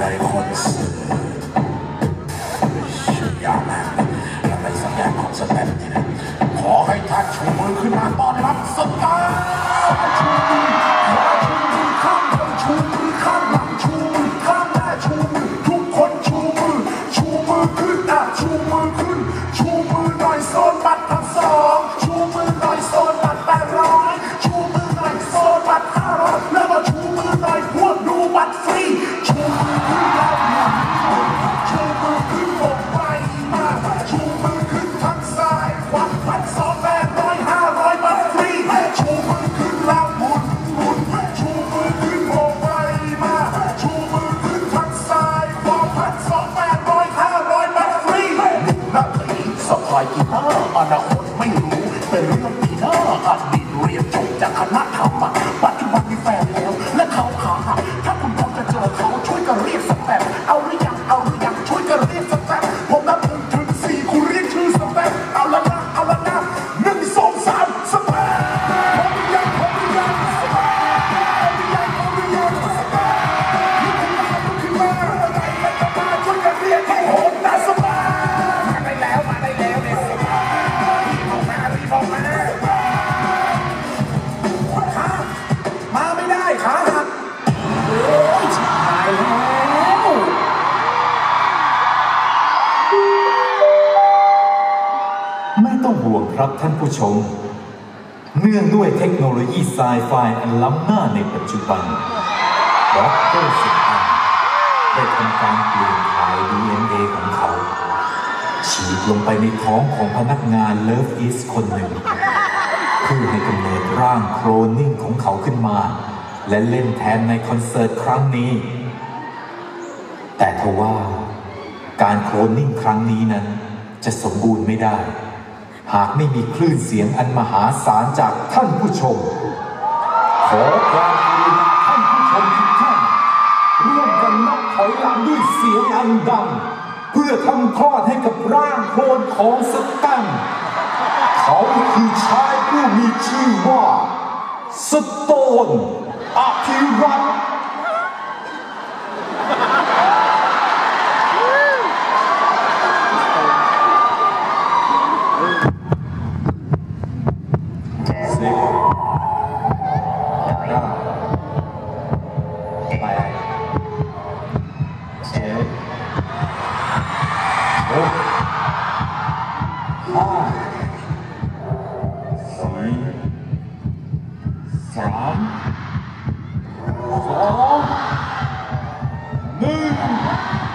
หลายคนยามากอะไรสักอย่าของสแตนนี่นะขอให้ท่านชูมือขึ้นมาตอนรับสตา ร ครับท่านผู้ชม เนื่องด้วยเทคโนโลยีไซไฟอันล้ำหน้าในปัจจุบันดรสุอันได้ทำการเปลี่ยนถ่าย DNA ของเขา ฉีดลงไปในท้องของพนักงานเลิฟอีสคนหนึ่งเพื่อให้กำเนิดร่างโครนนิ่งของเขาขึ้นมา และเล่นแทนในคอนเสิร์ตครั้งนี้ แต่ทว่าการโคลนนิ่งครั้งนี้นั้นจะสมบูรณ์ไม่ได้ หากไม่มีคลื่นเสียงอันมหาศาลจากท่านผู้ชม ขอความกรุณาท่านผู้ชมทุกท่านร่วมกันนับถอยหลังด้วยเสียงอันดัง เพื่อทำคลอดให้กับร่างโคลนของสตันเขาคือชายผู้มีชื่อว่า สโตนอภิรัตน์ from, from, move.